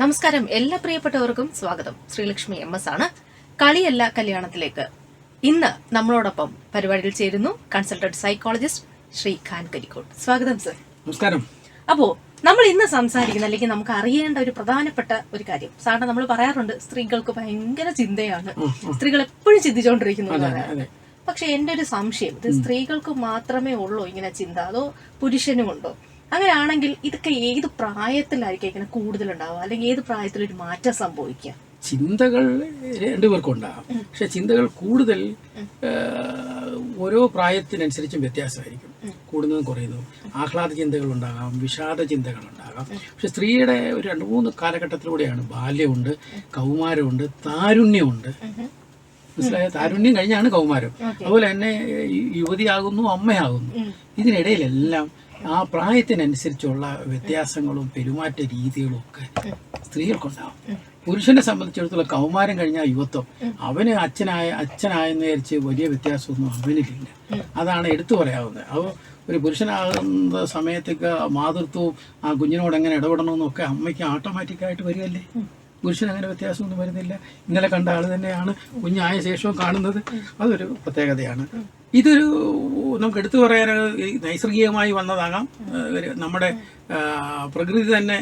നമസ്കാരം. എല്ലാ പ്രിയപ്പെട്ടവർക്കും സ്വാഗതം. ശ്രീലക്ഷ്മി എം എസ് ആണ്. കളിയല്ല കല്യാണത്തിലേക്ക്. ഇന്ന് നമ്മളോടൊപ്പം പരിപാടിയിൽ ചേരുന്നു കൺസൾട്ടന്റ് സൈക്കോളജിസ്റ്റ് ശ്രീ ഖാൻ കരിക്കോട്ട് സ്വാഗതം സർ. നമസ്കാരം. അപ്പോ നമ്മൾ ഇന്ന് സംസാരിക്കുന്ന അല്ലെങ്കിൽ നമുക്ക് അറിയേണ്ട ഒരു പ്രധാനപ്പെട്ട ഒരു കാര്യം. സാറിന് നമ്മൾ പറയാറുണ്ട് സ്ത്രീകൾക്ക് ഭയങ്കര ചിന്തയാണ്. സ്ത്രീകൾ എപ്പോഴും ചിന്തിച്ചുകൊണ്ടിരിക്കുന്നു പക്ഷെ എന്റെ ഒരു സംശയം ഇത് സ്ത്രീകൾക്ക് മാത്രമേ ഉള്ളൂ ഇങ്ങനെ ചിന്ത അതോ പുരുഷനും ഉണ്ടോ? അങ്ങനെയാണെങ്കിൽ ഇതൊക്കെ ഏത് പ്രായത്തിലായിരിക്കും ഇങ്ങനെ കൂടുതൽ ഉണ്ടാവുക അല്ലെങ്കിൽ ഏത് പ്രായത്തിൽ ഒരു മാറ്റം സംഭവിക്കുക? ചിന്തകൾ രണ്ടുപേർക്കും ഉണ്ടാകാം. പക്ഷെ ചിന്തകൾ കൂടുതൽ ഓരോ പ്രായത്തിനനുസരിച്ചും വ്യത്യാസമായിരിക്കും. കൂടുന്നതും കുറയുന്നു ആഹ്ലാദ ചിന്തകൾ ഉണ്ടാകാം വിഷാദ ചിന്തകൾ ഉണ്ടാകാം. പക്ഷെ സ്ത്രീയുടെ ഒരു രണ്ട് മൂന്ന് കാലഘട്ടത്തിലൂടെയാണ് ബാല്യമുണ്ട് കൗമാരമുണ്ട് താരുണ്യമുണ്ട്. മനസ്സിലായ? താരുണ്യം കഴിഞ്ഞാണ് കൗമാരം. അതുപോലെ തന്നെ യുവതിയാകുന്നു അമ്മയാകുന്നു. ഇതിനിടയിലെല്ലാം ആ പ്രായത്തിനനുസരിച്ചുള്ള വ്യത്യാസങ്ങളും പെരുമാറ്റ രീതികളും ഒക്കെ സ്ത്രീകൾക്കുണ്ടാവും. പുരുഷനെ സംബന്ധിച്ചിടത്തോളം കൗമാരം കഴിഞ്ഞ യുവത്വം അവന് അച്ഛനായ അച്ഛനായെന്ന് വിചാരിച്ച് വലിയ വ്യത്യാസമൊന്നും അവനിലില്ല. അതാണ് എടുത്തു പറയാവുന്നത്. അത് ഒരു പുരുഷനാകുന്ന സമയത്തേക്ക് മാതൃത്വവും ആ കുഞ്ഞിനോട് എങ്ങനെ ഇടപെടണമെന്നൊക്കെ അമ്മയ്ക്ക് ഓട്ടോമാറ്റിക്കായിട്ട് വരികയല്ലേ? പുരുഷൻ അങ്ങനെ വ്യത്യാസമൊന്നും വരുന്നില്ല. ഇന്നലെ കണ്ട ആൾ തന്നെയാണ് കുഞ്ഞായ ശേഷവും കാണുന്നത്. അതൊരു പ്രത്യേകതയാണ്. ഇതൊരു നമുക്ക് എടുത്തു പറയാൻ നൈസർഗികമായി വന്നതാകാം. നമ്മുടെ പ്രകൃതി തന്നെ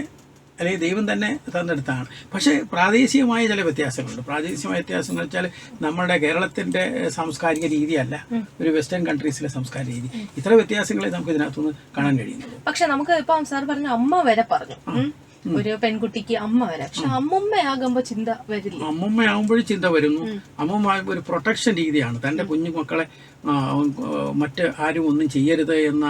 അല്ലെങ്കിൽ ദൈവം തന്നെ തന്നെടുത്താണ്. പക്ഷേ പ്രാദേശികമായ ചില വ്യത്യാസങ്ങളുണ്ട്. പ്രാദേശികമായ വ്യത്യാസങ്ങൾ വെച്ചാൽ നമ്മുടെ കേരളത്തിന്റെ സാംസ്കാരിക രീതിയല്ല. ഒരു വെസ്റ്റേൺ കൺട്രീസിലെ സാംസ്കാരിക രീതി. ഇത്ര വ്യത്യാസങ്ങളെ നമുക്ക് ഇതിനകത്തുനിന്ന് കാണാൻ കഴിയുന്നു പക്ഷെ നമുക്ക് ഇപ്പം സാർ പറഞ്ഞു അമ്മ വരെ പറഞ്ഞു. ഒരു പെൺകുട്ടിക്ക് അമ്മ വരാം. പക്ഷെ അമ്മുമ്മയാകുമ്പോ ചിന്ത വരില്ല. അമ്മുമ്മയാകുമ്പോഴും ചിന്ത വരുന്നു. അമ്മമ്മ ഒരു പ്രൊട്ടക്ഷൻ രീതിയാണ്. തന്റെ കുഞ്ഞു മക്കളെ മറ്റ് ആരും ഒന്നും ചെയ്യരുത് എന്ന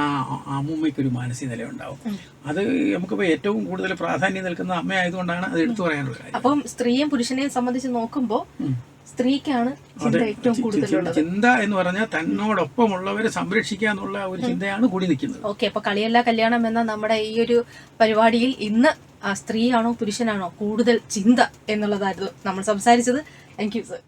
അമ്മുമ്മയ്ക്കൊരു മാനസിക മാനസിക നിലയുണ്ടാവും അത് നമുക്കിപ്പോൾ ഏറ്റവും കൂടുതൽ പ്രാധാന്യം നൽകുന്ന അമ്മയായതുകൊണ്ടാണ് അത് എടുത്തു പറയാനുള്ള കാര്യം. അപ്പം സ്ത്രീയും പുരുഷനെയും സംബന്ധിച്ച് നോക്കുമ്പോ സ്ത്രീക്കാണ് ചിന്ത ഏറ്റവും കൂടുതലുള്ളത്. ചിന്ത എന്ന് പറഞ്ഞാൽ തന്നോടൊപ്പമുള്ളവരെ സംരക്ഷിക്കുക എന്നുള്ള ഒരു ചിന്തയാണ് കൂടി നിൽക്കുന്നത്. ഓക്കെ അപ്പൊ കളിയല്ല കല്യാണം എന്ന നമ്മുടെ ഈ ഒരു പരിപാടിയിൽ ഇന്ന് സ്ത്രീയാണോ പുരുഷനാണോ കൂടുതൽ ചിന്ത എന്നുള്ളതായിരുന്നു നമ്മൾ സംസാരിച്ചത്. Thank you sir